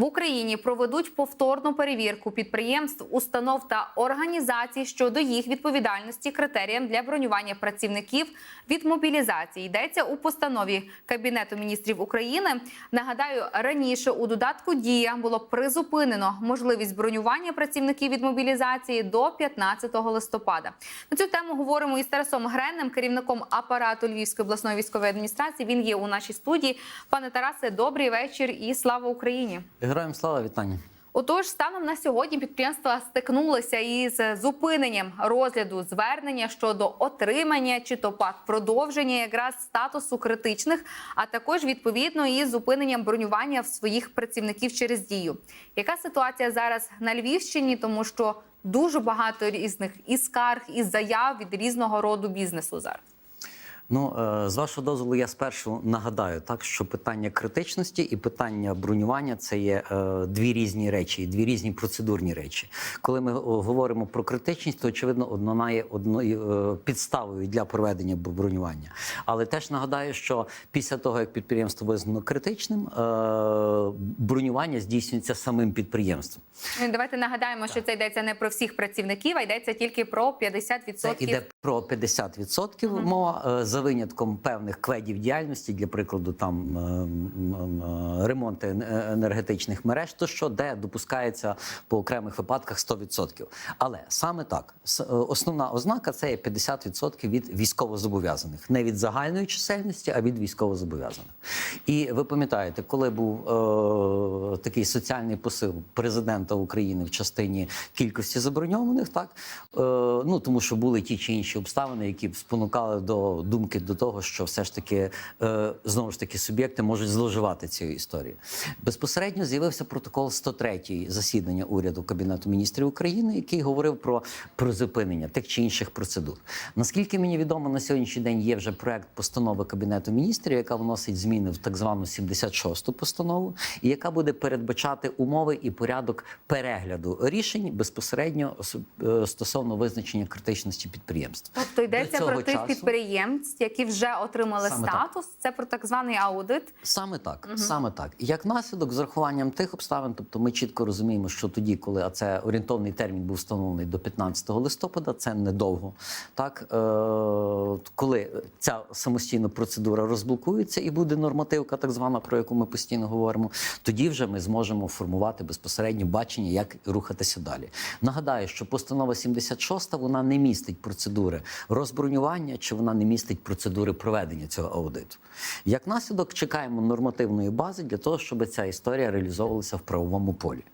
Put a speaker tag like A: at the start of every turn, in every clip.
A: В Україні проведуть повторну перевірку підприємств, установ та організацій щодо їх відповідальності критеріям для бронювання працівників від мобілізації. Йдеться у постанові Кабінету міністрів України. Нагадаю, раніше у додатку Дія було призупинено можливість бронювання працівників від мобілізації до 15 листопада. На цю тему говоримо із Тарасом Гренним, керівником апарату Львівської обласної військової адміністрації. Він є у нашій студії. Пане Тарасе, добрий вечір і слава Україні.
B: Героям слава вітання.
A: Отож, станом на сьогодні підприємства стикнулися із зупиненням розгляду звернення щодо отримання чи то пак продовження якраз статусу критичних, а також відповідно із зупиненням бронювання в своїх працівників через дію. Яка ситуація зараз на Львівщині? Тому що дуже багато різних і скарг, і заяв від різного роду бізнесу зараз.
B: Ну е, з вашого дозволу, я спершу нагадаю, так що питання критичності і питання бронювання це є е, дві різні речі, дві різні процедурні речі. Коли ми говоримо про критичність, то очевидно вона є одною е, підставою для проведення бронювання. Але теж нагадаю, що після того як підприємство визнано критичним, бронювання здійснюється самим підприємством.
A: Ну, Давайте нагадаємо, що це йдеться не про всіх працівників, а йдеться тільки про 50%
B: Це йде про 50% мова е, за винятком певних кведів діяльності, для прикладу, там е, м, м, ремонти енергетичних мереж, то що де допускається по окремих випадках 100%. Але саме так, е, основна ознака це є 50% від військовозобов'язаних, не від загальної чисельності, а від військовозобов'язаних. І ви пам'ятаєте, коли був е, такий соціальний посил президента України в частині кількості заброньованих, так е, ну тому що були ті чи інші обставини, які б спонукали до думки до того, що все ж таки е, знову ж таки суб'єкти можуть зловживати цією історією. Безпосередньо з'явився протокол 103 засідання уряду Кабінету міністрів України, який говорив про призупинення тих чи інших процедур. Наскільки мені відомо, на сьогоднішній день є вже проект постанови Кабінету міністрів, яка вносить зміни в так звану 76-ту постанову, і яка буде передбачати умови і порядок перегляду рішень безпосередньо е, стосовно визначення критичності підприємств.
A: Тобто йдеться про тих
B: часу-
A: підприємств, які вже отримали
B: Саме так.
A: статус. Це про так званий аудит.
B: Саме так, саме так. І Як наслідок, з урахуванням тих обставин, тобто ми чітко розуміємо, що тоді, коли а це орієнтовний термін був встановлений до 15 листопада, це недовго. Так е, коли ця самостійна процедура розблокується і буде нормативка, так звана, про яку ми постійно говоримо, тоді вже ми зможемо формувати безпосередньо бачення, як рухатися далі. Нагадаю, що постанова 76 вона не містить процедури розбронювання, чи вона не містить процедури проведення цього аудиту. Як наслідок, чекаємо нормативної бази для того, щоб ця історія реалізовувалася в правовому полі.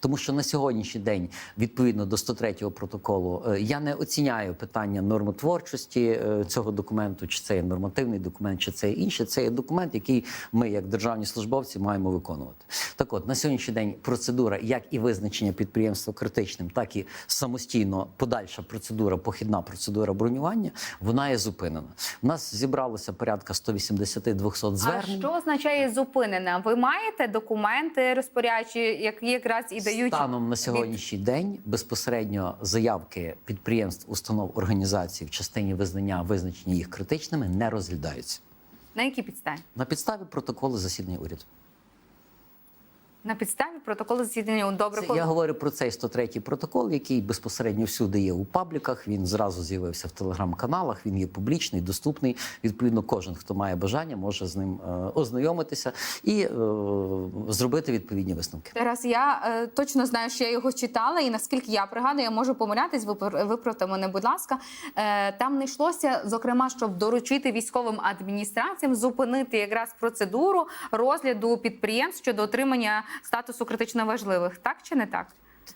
B: Тому що на сьогоднішній день, відповідно до 103 протоколу, е, я не оціняю питання нормотворчості е, цього документу, чи це є нормативний документ, чи це є інший. Це є документ, який ми, як державні службовці, маємо виконувати. Так от на сьогоднішній день процедура, як і визначення підприємства критичним, так і самостійно подальша процедура, похідна процедура бронювання, вона є зупинена. У нас зібралося порядка 180-200
A: А
B: звернень.
A: що означає зупинена? Ви маєте документи розпорядчі, які якраз і дають
B: Станом на сьогоднішній день безпосередньо заявки підприємств, установ, організацій в частині визнання визначення їх критичними не розглядаються
A: на які підставі?
B: на підставі протоколу засідання уряду.
A: На підставі протоколу засідання добре.
B: Це, я говорю про цей 103-й протокол, який безпосередньо всюди є у пабліках. Він зразу з'явився в телеграм-каналах. Він є публічний, доступний. Відповідно, кожен, хто має бажання, може з ним е, ознайомитися і е, зробити відповідні висновки.
A: Раз я е, точно знаю, що я його читала, і наскільки я пригадую, я можу помилятись, випр- виправте мене, будь ласка. Е, там не йшлося, зокрема, щоб доручити військовим адміністраціям зупинити якраз процедуру розгляду підприємств щодо отримання статусу критично важливих. Так чи не так?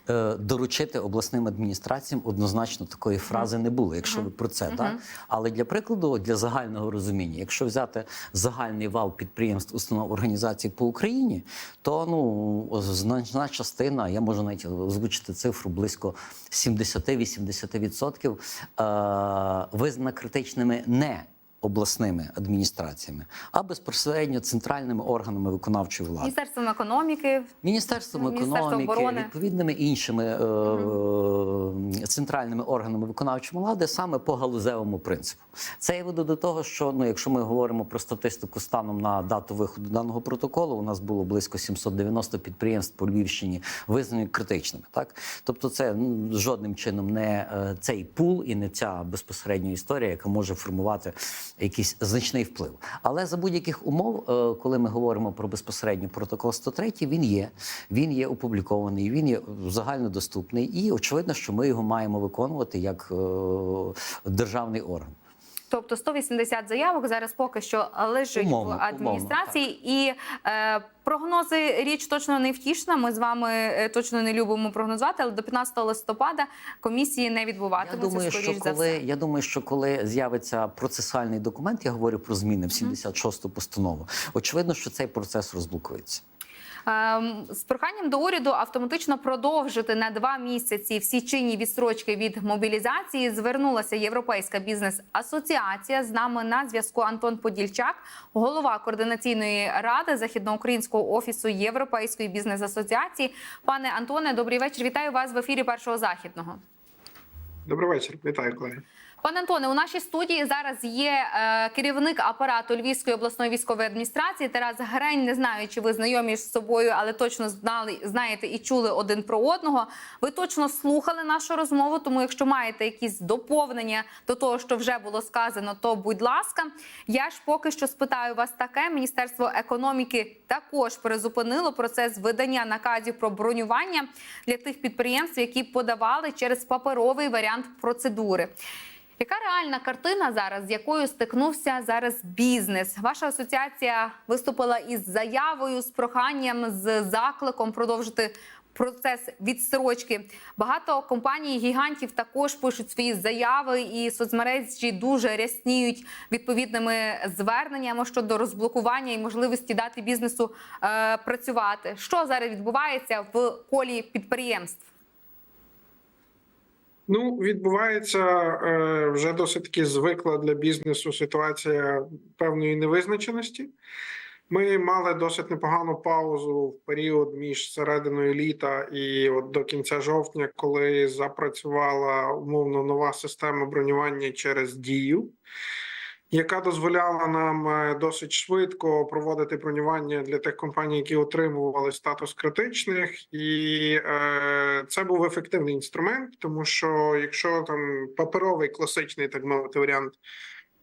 B: Е, Доручити обласним адміністраціям однозначно такої фрази не було, якщо ви про це, так? Але для прикладу, для загального розуміння, якщо взяти загальний вал підприємств, установ організацій по Україні, то ну значна частина, я можу навіть озвучити цифру близько 70-80% е, визнана критичними не обласними адміністраціями, а безпосередньо центральними органами виконавчої влади.
A: Міністерством економіки.
B: Міністерством
A: Міністерство
B: економіки,
A: оборони.
B: відповідними іншими е, е, центральними органами виконавчої влади саме по галузевому принципу. Це я веду до того, що ну, якщо ми говоримо про статистику станом на дату виходу даного протоколу, у нас було близько 790 підприємств по Львівщині визнані критичними. Так, тобто, це ну, жодним чином не е, цей пул і не ця безпосередня історія, яка може формувати якийсь значний вплив. Але за будь-яких умов, е, коли ми говоримо про безпосередньо протокол 103, він є, він є опублікований, він є загальнодоступний, і очевидно, що ми його маємо виконувати як е, державний орган.
A: Тобто 180 заявок зараз поки що лежить
B: Умовно,
A: в адміністрації, і е, прогнози річ точно не втішна. Ми з вами е, точно не любимо прогнозувати, але до 15 листопада комісії не
B: Я думаю, що коли
A: все.
B: я думаю, що коли з'явиться процесуальний документ, я говорю про зміни в 76-ту постанову. Очевидно, що цей процес розблокується.
A: Ем, з проханням до уряду автоматично продовжити на два місяці всі чинні відстрочки від мобілізації. Звернулася Європейська бізнес-асоціація. З нами на зв'язку Антон Подільчак, голова координаційної ради західноукраїнського офісу Європейської бізнес-асоціації. Пане Антоне, добрий вечір. Вітаю вас в ефірі першого західного.
C: Добрий вечір, вітаю колеги.
A: Пане Антоне, у нашій студії зараз є е, керівник апарату Львівської обласної військової адміністрації Тарас Грень. Не знаю, чи ви знайомі з собою, але точно знали, знаєте і чули один про одного. Ви точно слухали нашу розмову. Тому, якщо маєте якісь доповнення до того, що вже було сказано, то будь ласка. Я ж поки що спитаю вас таке. Міністерство економіки також призупинило процес видання наказів про бронювання для тих підприємств, які подавали через паперовий варіант процедури. Яка реальна картина зараз, з якою стикнувся зараз бізнес? Ваша асоціація виступила із заявою, з проханням, з закликом продовжити процес відстрочки. Багато компаній гігантів також пишуть свої заяви, і соцмережі дуже рясніють відповідними зверненнями щодо розблокування і можливості дати бізнесу е, працювати. Що зараз відбувається в колі підприємств?
C: Ну, відбувається е, вже досить таки звикла для бізнесу ситуація певної невизначеності. Ми мали досить непогану паузу в період між серединою літа і от до кінця жовтня, коли запрацювала умовно нова система бронювання через дію. Яка дозволяла нам е, досить швидко проводити бронювання для тих компаній, які отримували статус критичних, і е, це був ефективний інструмент, тому що якщо там паперовий класичний, так мовити, варіант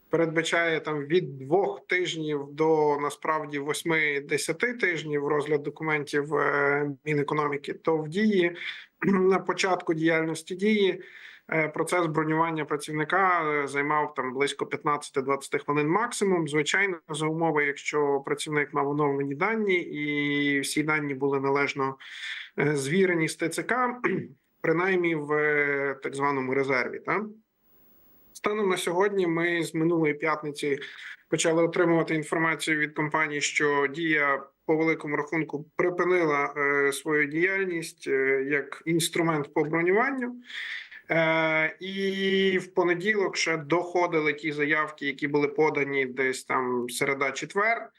C: передбачає там від двох тижнів до насправді 8-10 тижнів розгляд документів е, Мінекономіки, то в дії на початку діяльності дії. Е, Процес бронювання працівника е, займав там близько 15-20 хвилин максимум. Звичайно, за умови, якщо працівник мав оновлені дані і всі дані були належно е, звірені з ТЦК, принаймні в так званому резерві. Та? Станом на сьогодні ми з минулої п'ятниці почали отримувати інформацію від компанії, що дія по великому рахунку припинила свою діяльність як інструмент по бронюванню. Е, і в понеділок ще доходили ті заявки, які були подані десь там середа-четвер.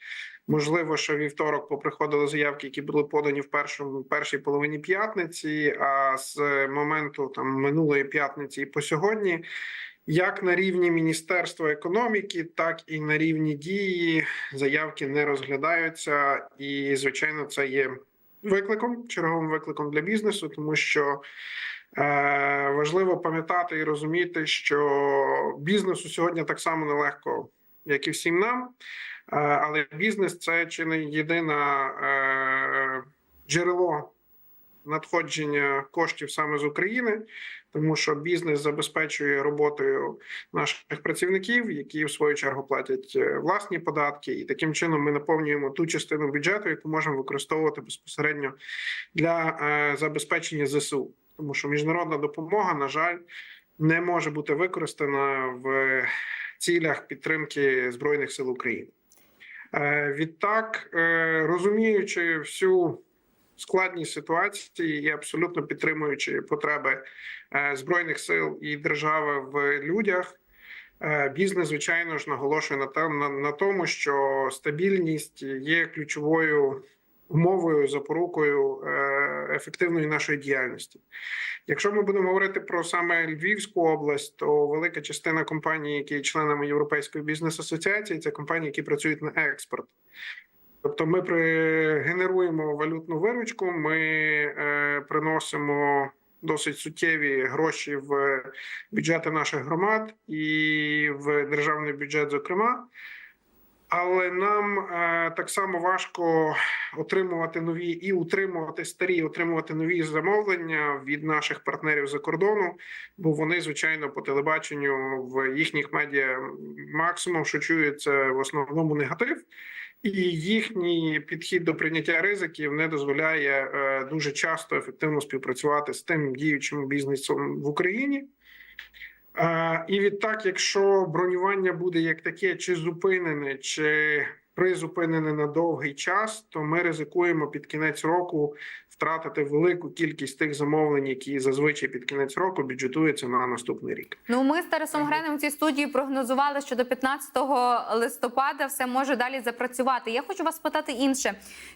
C: Можливо, що вівторок поприходили заявки, які були подані в першому першій половині п'ятниці. А з моменту там минулої п'ятниці і по сьогодні, як на рівні Міністерства економіки, так і на рівні дії заявки не розглядаються. І звичайно, це є викликом, черговим викликом для бізнесу, тому що. Е, важливо пам'ятати і розуміти, що бізнесу сьогодні так само нелегко, як і всім нам. Е, але бізнес це чи не єдине е, джерело надходження коштів саме з України, тому що бізнес забезпечує роботою наших працівників, які в свою чергу платять власні податки, і таким чином ми наповнюємо ту частину бюджету, яку можемо використовувати безпосередньо для забезпечення ЗСУ тому що міжнародна допомога, на жаль, не може бути використана в цілях підтримки збройних сил України. Е, Відтак, е, розуміючи всю складність ситуації і абсолютно підтримуючи потреби е, збройних сил і держави в людях. Бізнес, звичайно ж, наголошує на тому, що стабільність є ключовою умовою, запорукою е, ефективної нашої діяльності. Якщо ми будемо говорити про саме Львівську область, то велика частина компаній, які є членами Європейської бізнес асоціації, це компанії, які працюють на експорт. Тобто, ми генеруємо валютну виручку, ми е, приносимо досить суттєві гроші в бюджети наших громад і в державний бюджет, зокрема. Але нам е, так само важко отримувати нові і утримувати старі, отримувати нові замовлення від наших партнерів за кордону, бо вони, звичайно, по телебаченню в їхніх медіа максимум, що чують, це в основному негатив, і їхній підхід до прийняття ризиків не дозволяє е, дуже часто ефективно співпрацювати з тим діючим бізнесом в Україні. І відтак, якщо бронювання буде як таке, чи зупинене, чи призупинене на довгий час, то ми ризикуємо під кінець року втратити велику кількість тих замовлень, які зазвичай під кінець року бюджетуються на наступний рік.
A: Ну, ми з Тарасом Гренем в цій студії прогнозували, що до 15 листопада все може далі запрацювати. Я хочу вас спитати інше: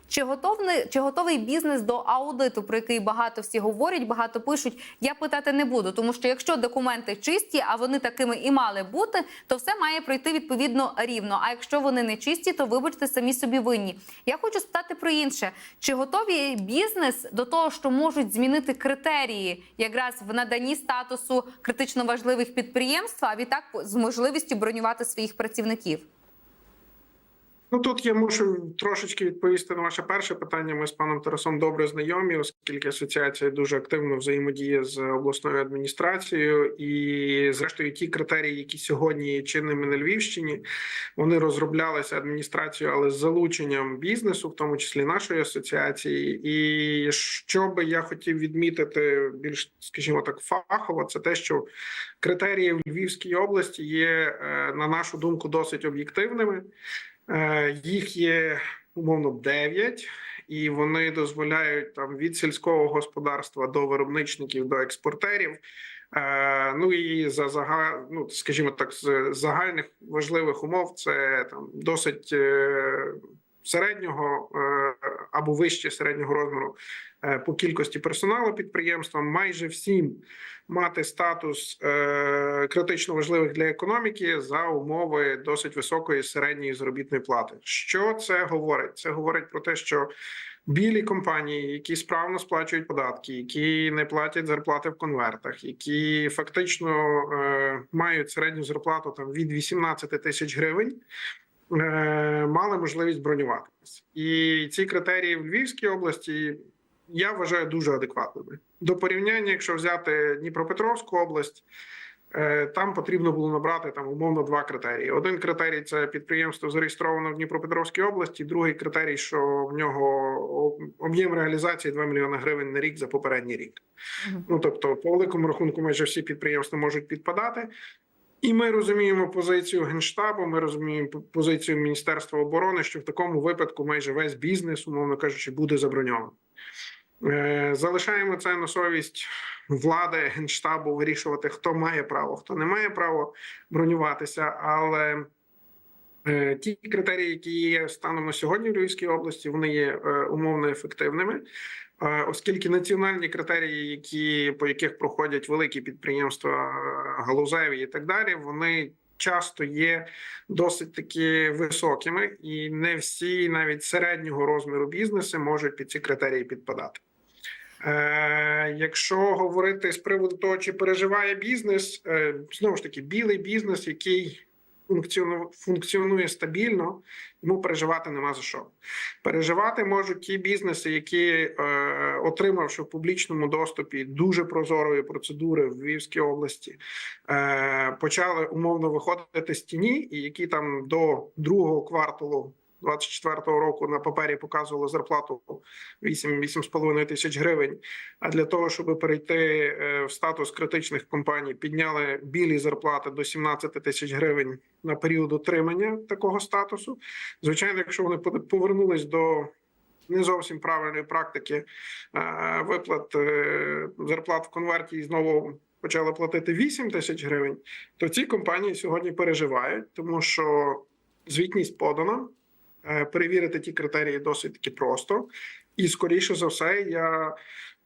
A: чи готовний, чи готовий бізнес до аудиту, про який багато всі говорять, багато пишуть? Я питати не буду, тому що якщо документи чисті, а вони такими і мали бути, то все має пройти відповідно рівно. А якщо вони не чисті, то вибачте самі собі винні. Я хочу спитати про інше: чи готові бізнес до того, що можуть змінити критерії якраз в наданні статусу критично важливих підприємств, а відтак з можливістю бронювати своїх працівників?
C: Ну тут я мушу трошечки відповісти на ваше перше питання. Ми з паном Тарасом добре знайомі, оскільки асоціація дуже активно взаємодіє з обласною адміністрацією, і зрештою ті критерії, які сьогодні є чинними на Львівщині, вони розроблялися адміністрацією, але з залученням бізнесу, в тому числі нашої асоціації. І що би я хотів відмітити більш, скажімо так, фахово, це те, що критерії в Львівській області є, е, на нашу думку, досить об'єктивними. Е, Їх є умовно 9, і вони дозволяють там від сільського господарства до виробничників до експортерів. Е, Ну і за зага... ну, скажімо так, з загальних важливих умов це там досить е, середнього або вище середнього розміру е, по кількості персоналу підприємства. Майже всім мати статус е, критично важливих для економіки за умови досить високої середньої заробітної плати. Що це говорить? Це говорить про те, що білі компанії, які справно сплачують податки, які не платять зарплати в конвертах, які фактично е, мають середню зарплату там від 18 тисяч гривень. Е, Мали можливість бронюватися, і ці критерії в Львівській області я вважаю дуже адекватними. До порівняння, якщо взяти Дніпропетровську область, е, там потрібно було набрати там умовно два критерії. Один критерій це підприємство зареєстровано в Дніпропетровській області. Другий критерій, що в нього об'єм реалізації 2 мільйони гривень на рік за попередній рік. Ну тобто, по великому рахунку, майже всі підприємства можуть підпадати. І ми розуміємо позицію генштабу. Ми розуміємо позицію Міністерства оборони, що в такому випадку майже весь бізнес, умовно кажучи, буде заброньований. Е, Залишаємо це на совість влади генштабу вирішувати, хто має право, хто не має право бронюватися. Але е, ті критерії, які є станом на сьогодні в Львівській області, вони є е, умовно ефективними. Оскільки національні критерії, які по яких проходять великі підприємства, е, галузеві і так далі, вони часто є досить таки високими, і не всі, навіть середнього розміру бізнеси, можуть під ці критерії підпадати. Е, якщо говорити з приводу того, чи переживає бізнес, е, знову ж таки, білий бізнес, який функціонує стабільно, йому переживати нема за що. Переживати можуть ті бізнеси, які, е, отримавши в публічному доступі дуже прозорої процедури в Львівській області, е, почали умовно виходити з тіні, і які там до другого кварталу 24-го року на папері показували зарплату 8-8,5 тисяч гривень. А для того, щоб перейти е, в статус критичних компаній, підняли білі зарплати до 17 тисяч гривень на період отримання такого статусу. Звичайно, якщо вони повернулись до не зовсім правильної практики е, виплат е, зарплат в конверті і знову почали платити 8 тисяч гривень, то ці компанії сьогодні переживають, тому що звітність подана. Е, Перевірити ті критерії досить просто, і скоріше за все, я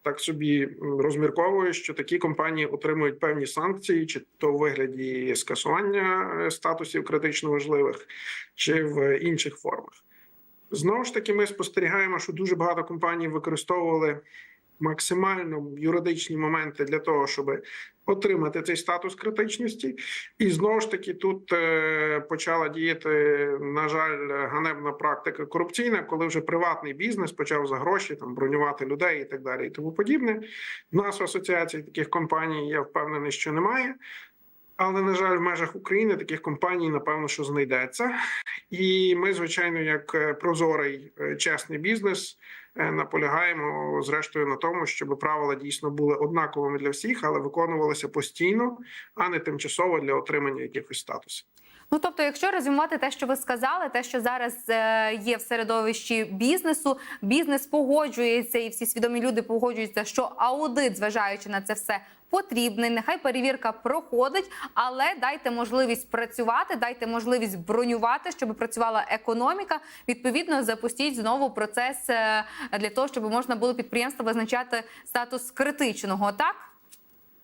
C: так собі розмірковую, що такі компанії отримують певні санкції, чи то в вигляді скасування е, статусів критично важливих, чи в інших формах. Знову ж таки, ми спостерігаємо, що дуже багато компаній використовували максимально юридичні моменти для того, щоб отримати цей статус критичності, і знову ж таки тут е, почала діяти, на жаль, ганебна практика корупційна, коли вже приватний бізнес почав за гроші там бронювати людей і так далі, і тому подібне. В нас в асоціації таких компаній я впевнений, що немає. Але на жаль, в межах України таких компаній напевно що знайдеться, і ми, звичайно, як е, прозорий е, чесний бізнес, е, наполягаємо зрештою на тому, щоб правила дійсно були однаковими для всіх, але виконувалися постійно, а не тимчасово для отримання якихось статусів.
A: Ну тобто, якщо резюмувати те, що ви сказали, те, що зараз є в середовищі бізнесу, бізнес погоджується, і всі свідомі люди погоджуються, що аудит, зважаючи на це все, потрібний. Нехай перевірка проходить, але дайте можливість працювати, дайте можливість бронювати, щоб працювала економіка. Відповідно, запустіть знову процес е, для того, щоб можна було підприємство визначати статус критичного. Так.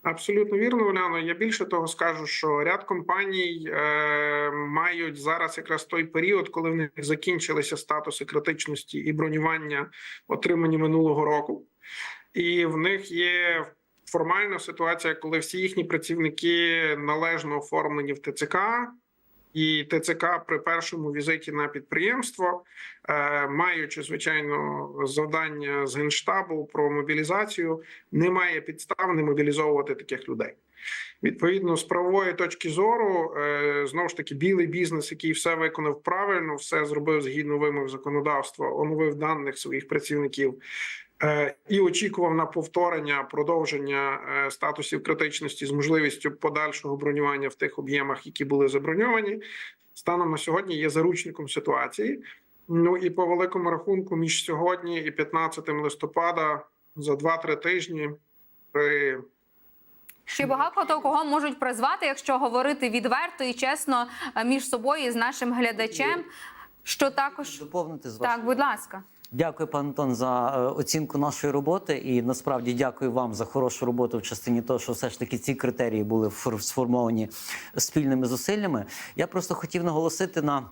C: Абсолютно вірно, Уляно. Я більше того скажу, що ряд компаній е, мають зараз якраз той період, коли в них закінчилися статуси критичності і бронювання, отримані минулого року, і в них є формальна ситуація, коли всі їхні працівники належно оформлені в ТЦК. І ТЦК при першому візиті на підприємство, е, маючи звичайно завдання з генштабу про мобілізацію, не має підстав не мобілізовувати таких людей. Відповідно, з правової точки зору, е, знову ж таки, білий бізнес, який все виконав правильно, все зробив згідно вимог законодавства, оновив даних своїх працівників. Е, І очікував на повторення продовження е, статусів критичності з можливістю подальшого бронювання в тих об'ємах, які були заброньовані. Станом на сьогодні є заручником ситуації. Ну і по великому рахунку, між сьогодні і 15 листопада за 2-3 тижні при
A: Ще багато кого можуть призвати, якщо говорити відверто і чесно е, між собою і з нашим глядачем. Що також
B: Доповнити з
A: так, будь ласка.
B: Дякую, пан Антон, за е, оцінку нашої роботи. І насправді дякую вам за хорошу роботу в частині того, що все ж таки ці критерії були фор- сформовані спільними зусиллями. Я просто хотів наголосити на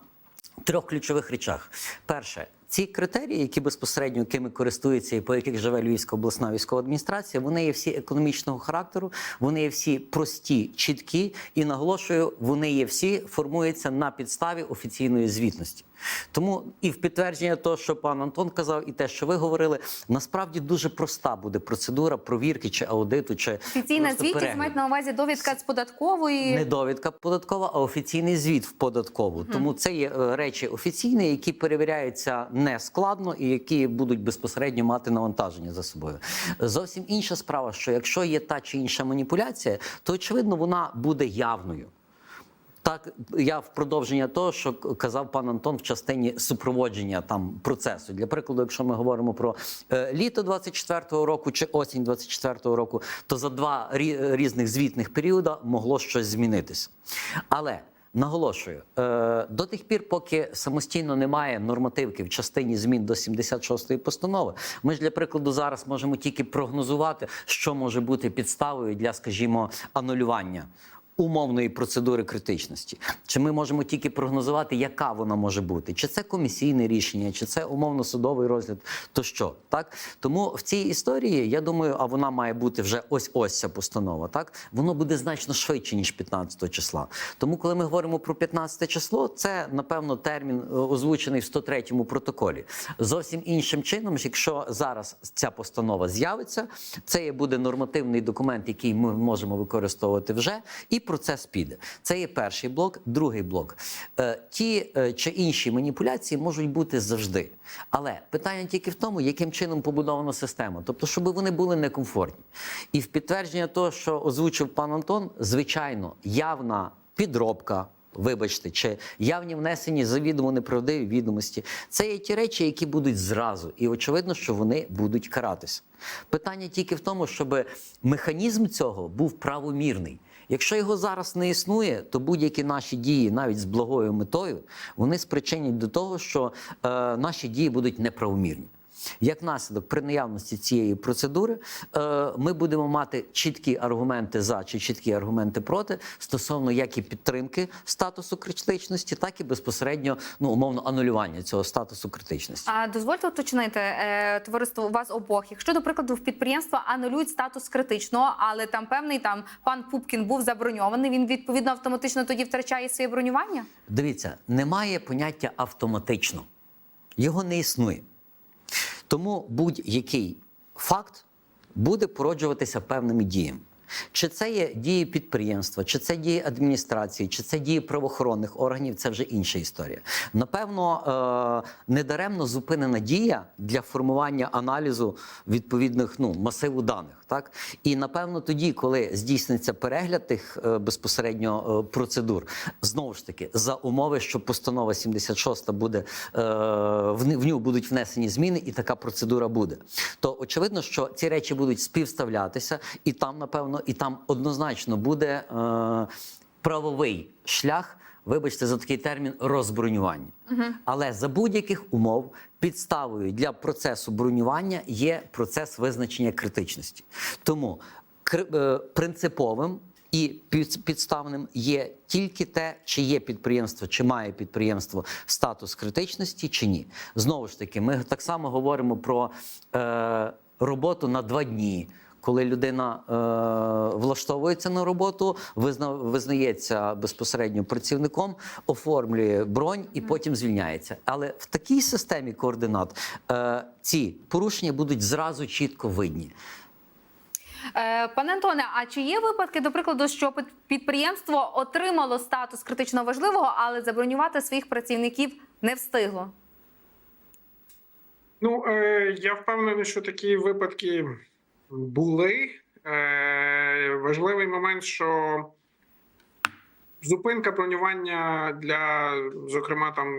B: трьох ключових речах. Перше. Ці критерії, які безпосередньо якими користуються і по яких живе Львівська обласна військова адміністрація, вони є всі економічного характеру, вони є всі прості, чіткі і наголошую, вони є всі формуються на підставі офіційної звітності. Тому і в підтвердження того, що пан Антон казав, і те, що ви говорили, насправді дуже проста буде процедура провірки чи аудиту, чи
A: Офіційна звітність мають на увазі довідка з податкової.
B: Не довідка податкова, а офіційний звіт в податкову. Тому це є е, речі офіційні, які перевіряються не складно і які будуть безпосередньо мати навантаження за собою. Зовсім інша справа, що якщо є та чи інша маніпуляція, то очевидно вона буде явною. Так, я в продовження того, що казав пан Антон в частині супроводження там процесу. Для прикладу, якщо ми говоримо про е, літо 24-го року чи осінь 24-го року, то за два рі- різних звітних періода могло щось змінитися. Але Наголошую, е, до тих пір, поки самостійно немає нормативки в частині змін до 76-ї постанови, ми ж для прикладу зараз можемо тільки прогнозувати, що може бути підставою для, скажімо, анулювання умовної процедури критичності. Чи ми можемо тільки прогнозувати, яка вона може бути? Чи це комісійне рішення, чи це умовно судовий розгляд, то що? Так тому в цій історії я думаю, а вона має бути вже ось ось ця постанова. Так воно буде значно швидше ніж 15 числа. Тому, коли ми говоримо про 15 число, це напевно термін е, озвучений в 103 протоколі. Зовсім іншим чином, якщо зараз ця постанова з'явиться, це буде нормативний документ, який ми можемо використовувати вже, і процес піде. Це є перший блок. Другий блок. Е, ті е, чи інші маніпуляції можуть бути завжди. Але питання тільки в тому, яким чином побудована система, тобто, щоб вони були некомфортні. І в підтвердження того, що озвучив пан Антон, звичайно, явна підробка. Вибачте, чи явні внесені завідомо неправдиві відомості. Це є ті речі, які будуть зразу, і очевидно, що вони будуть каратися. Питання тільки в тому, щоб механізм цього був правомірний. Якщо його зараз не існує, то будь-які наші дії, навіть з благою метою, вони спричинять до того, що е, наші дії будуть неправомірні. Як наслідок, при наявності цієї процедури, е, ми будемо мати чіткі аргументи за чи чіткі аргументи проти стосовно як і підтримки статусу критичності, так і безпосередньо ну умовно анулювання цього статусу критичності.
A: А дозвольте уточнити е, товариство у вас обох. Якщо, до прикладу, в підприємства анулюють статус критичного, але там певний там пан Пупкін був заброньований, він відповідно автоматично тоді втрачає своє бронювання.
B: Дивіться, немає поняття автоматично, його не існує. Тому будь-який факт буде породжуватися певними діями. Чи це є дії підприємства, чи це дії адміністрації, чи це дії правоохоронних органів, це вже інша історія. Напевно, е- недаремно зупинена дія для формування аналізу відповідних ну, масиву даних. Так? І напевно тоді, коли здійсниться перегляд тих е, безпосередньо е, процедур, знову ж таки, за умови, що постанова 76 буде е, в, нього будуть внесені зміни, і така процедура буде. То очевидно, що ці речі будуть співставлятися, і там, напевно, і там однозначно буде правовий шлях. Вибачте за такий термін розбронювання. Але за будь-яких умов підставою для процесу бронювання є процес визначення критичності. Тому е, принциповим і підставним є тільки те, чи є підприємство, чи має підприємство статус критичності, чи ні. Знову ж таки, ми так само говоримо про е, роботу на два дні. Коли людина е, влаштовується на роботу, визна, визнається безпосередньо працівником, оформлює бронь і потім звільняється. Але в такій системі координат е, ці порушення будуть зразу чітко видні.
A: Е, Пане Антоне, а чи є випадки, до прикладу, що підприємство отримало статус критично важливого, але забронювати своїх працівників не встигло?
C: Ну, е, я впевнений, що такі випадки були. Е, важливий момент, що зупинка бронювання для, зокрема, там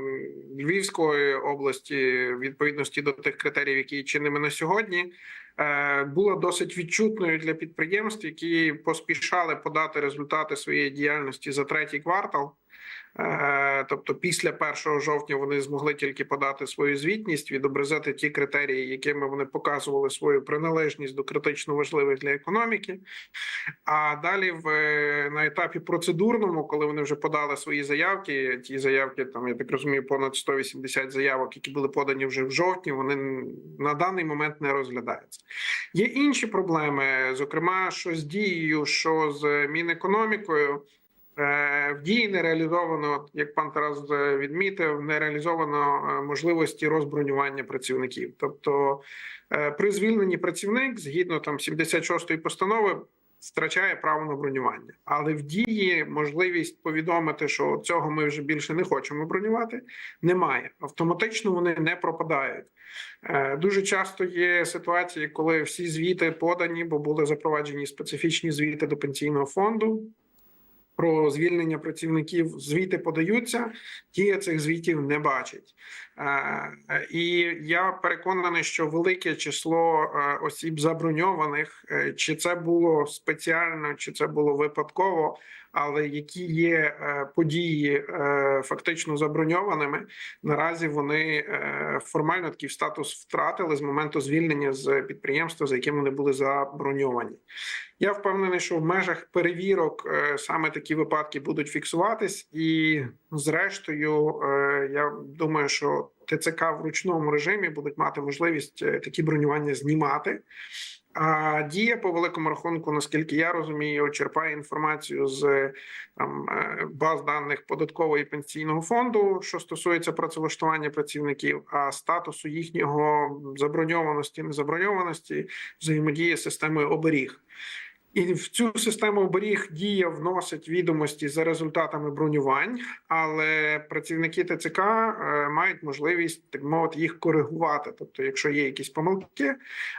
C: Львівської області, відповідності до тих критеріїв, які чинними на сьогодні, е, була досить відчутною для підприємств, які поспішали подати результати своєї діяльності за третій квартал. Е, Тобто, після 1 жовтня вони змогли тільки подати свою звітність, відобразити ті критерії, якими вони показували свою приналежність до критично важливих для економіки. А далі, в е, на етапі процедурному, коли вони вже подали свої заявки, ті заявки, там я так розумію, понад 180 заявок, які були подані вже в жовтні, вони на даний момент не розглядаються. Є інші проблеми, зокрема, що з дією, що з мінекономікою. Е, В дії не реалізовано, як пан Тарас е, відмітив, не реалізовано е, можливості розбронювання працівників. Тобто, при звільненні працівник, згідно там 76-ї постанови, втрачає право на бронювання, але в дії можливість повідомити, що цього ми вже більше не хочемо бронювати, немає. Автоматично вони не пропадають. Дуже часто є ситуації, коли всі звіти подані, бо були запроваджені специфічні звіти до пенсійного фонду про звільнення працівників звіти подаються, дія цих звітів не бачить. Е, І я переконаний, що велике число е, осіб заброньованих, е, чи це було спеціально, чи це було випадково, але які є події фактично заброньованими, наразі вони формально такий статус втратили з моменту звільнення з підприємства, за яким вони були заброньовані. Я впевнений, що в межах перевірок е, саме такі випадки будуть фіксуватись, і зрештою, е, я думаю, що ТЦК в ручному режимі будуть мати можливість е, такі бронювання знімати. А дія по великому рахунку, наскільки я розумію, черпає інформацію з там баз даних податкового і пенсійного фонду, що стосується працевлаштування працівників, а статусу їхнього заброньованості, незаброньованості взаємодіє з системою оберіг. І в цю систему оберіг дія вносить відомості за результатами бронювань, але працівники ТЦК е, мають можливість так мовити їх коригувати. Тобто, якщо є якісь помилки,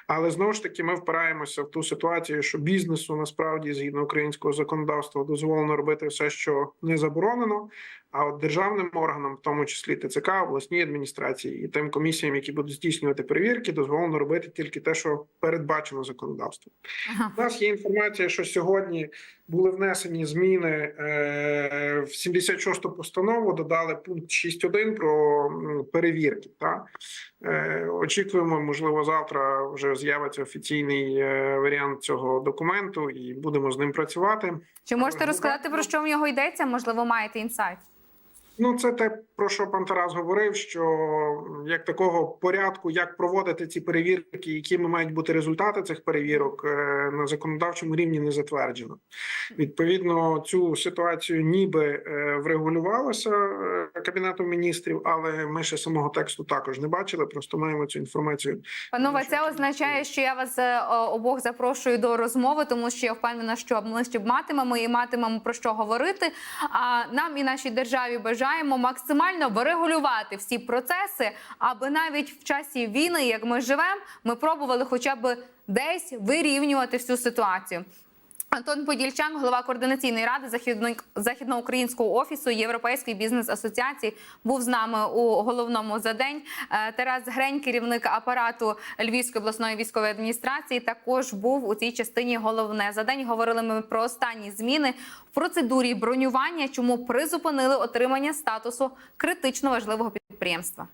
C: але знову ж таки ми впираємося в ту ситуацію, що бізнесу насправді згідно українського законодавства дозволено робити все, що не заборонено. А от державним органам, в тому числі ТЦК, обласній адміністрації і тим комісіям, які будуть здійснювати перевірки, дозволено робити тільки те, що передбачено законодавством.
A: Ага.
C: У нас є інформація, що сьогодні були внесені зміни е, в 76-ту постанову. Додали пункт 6.1 про перевірки. Та е, очікуємо, можливо, завтра вже з'явиться офіційний е, варіант цього документу, і будемо з ним працювати.
A: Чи можете розказати про що в нього йдеться? Можливо, маєте інсайт?
C: Ну, це те, про що пан Тарас говорив, що як такого порядку, як проводити ці перевірки, якими мають бути результати цих перевірок, е, на законодавчому рівні не затверджено. Відповідно, цю ситуацію ніби е, врегулювалося е, кабінетом міністрів, але ми ще самого тексту також не бачили. Просто маємо цю інформацію.
A: Панове, це означає, що я вас обох запрошую до розмови, тому що я впевнена, що ми матимемо і матимемо про що говорити. А нам і нашій державі бажаємо максимально врегулювати всі процеси, аби навіть в часі війни, як ми живемо, ми пробували хоча б десь вирівнювати всю ситуацію. Антон Подільчан, голова координаційної ради західно- західноукраїнського офісу Європейської бізнес асоціації, був з нами у головному за день. Е, Тарас Грень, керівник апарату Львівської обласної військової адміністрації, також був у цій частині головне за день. Говорили ми про останні зміни в процедурі бронювання, чому призупинили отримання статусу критично важливого підприємства.